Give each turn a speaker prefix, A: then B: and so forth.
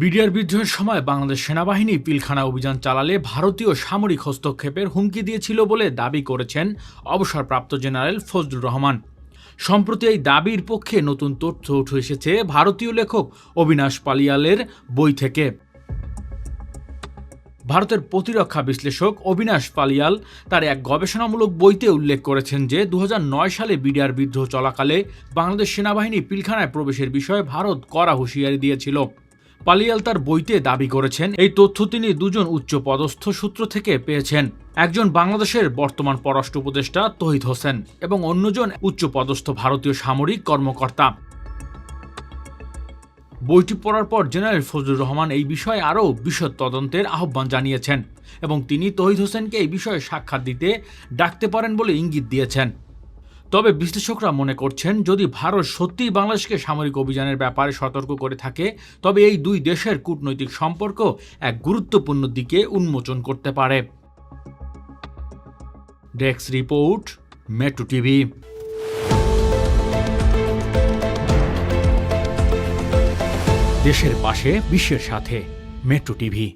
A: BDR বিদ্রোহের সময় বাংলাদেশ সেনাবাহিনী পিলখানা অভিযান চালালে ভারতীয় সামরিক হস্তক্ষেপের হুমকি দিয়েছিল বলে দাবি করেছেন অবসরপ্রাপ্ত জেনারেল ফজলুর রহমান। সম্প্রতি এই দাবির পক্ষে নতুন তথ্য উঠে এসেছে ভারতীয় লেখক অবিনাশ পালিয়ালের বই থেকে। ভারতের প্রতিরক্ষা বিশ্লেষক অবিনাশ পালিয়াল তার এক গবেষণামূলক বইতে উল্লেখ করেছেন যে দু হাজার নয় সালে বিডিআর বিদ্রোহ চলাকালে বাংলাদেশ সেনাবাহিনী পিলখানায় প্রবেশের বিষয়ে ভারত কড়া হুঁশিয়ারি দিয়েছিল। পালিয়াল তার বইতে দাবি করেছেন, এই তথ্য তিনি দুজন উচ্চ পদস্থ সূত্র থেকে পেয়েছেন। একজন বাংলাদেশের বর্তমান পররাষ্ট্র উপদেষ্টা তহিদ হোসেন এবং অন্যজন উচ্চ পদস্থ ভারতীয় সামরিক কর্মকর্তা। বইটি পড়ার পর জেনারেল ফজলুর রহমান এই বিষয়ে আরও বিশদ তদন্তের আহ্বান জানিয়েছেন এবং তিনি তহিদ হোসেনকে এই বিষয়ে সাক্ষাৎ দিতে ডাকতে পারেন বলে ইঙ্গিত দিয়েছেন। তবে বিশ্লেষকরা মনে করছেন, যদি ভারত সত্যিই বাংলাদেশকে সামরিক অভিযানের ব্যাপারে সতর্ক করে থাকে, তবে এই দুই দেশের কূটনৈতিক সম্পর্ক এক গুরুত্বপূর্ণ দিকে উন্মোচন করতে পারে। Desk report, metro TV. দেশের পাশে, বিশ্বের সাথে, মেট্রো টিভি।